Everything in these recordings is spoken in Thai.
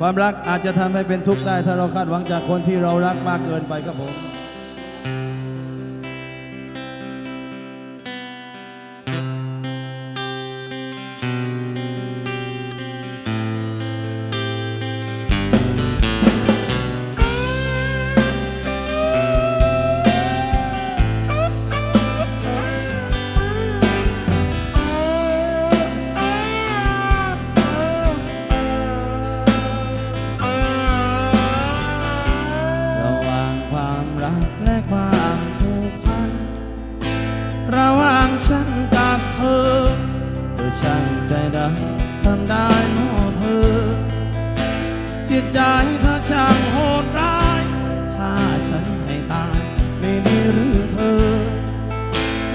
ความรักอาจจะทำให้เป็นทุกข์ได้ ถ้าเราคาดหวังจากคนที่เรารักมากเกินไปครับผม ฉันกับเธอ เธอช่างใจดำทำได้โน่เธอ จิตใจเธอช่างโหดร้ายถ้าฉันให้ตายไม่ดีหรือเธอ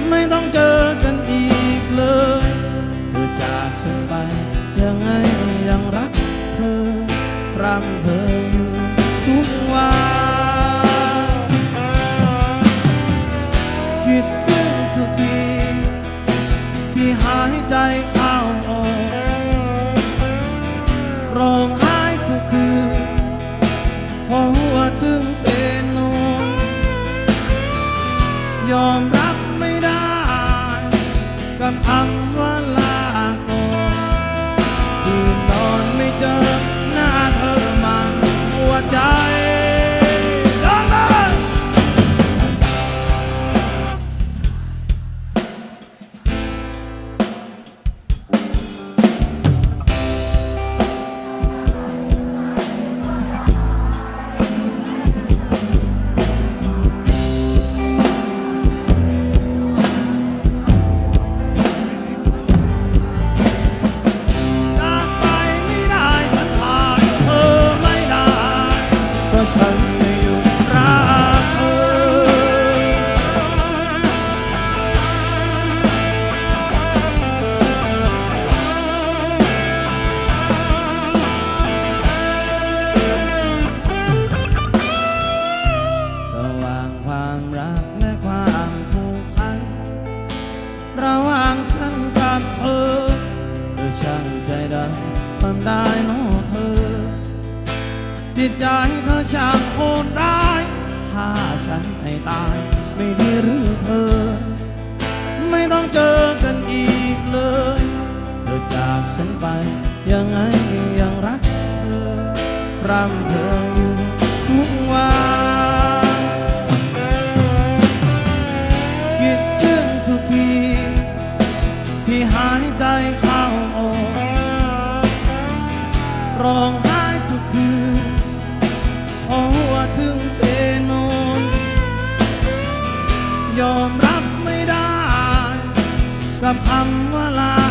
ไม่ต้องเจอกันอีกเลย เธอจากฉันไปยังไงยังรักเธอรำเธอ ที่หายใจเข้าออกร้องไห้ทุกคืนเพราะว่าถึงเจนนูนยอมรับไม่ได้กับคำว่า ได้น่เธอ จิตใจเธอช่างโหดร้าย ถ้าฉันให้ตายไม่ดีหรือเธอ ไม่ต้องเจอกันอีกเลยเธอจากฉันไป ยังไงยังรักเธอรำเธออยู่ทุกวันคิดถึงทุกที ที่หายใจเข้าออก ร้องไห้ทุกคืนเพราะว่าถึงเจนนยอมรับไม่ได้กับคำว่าลา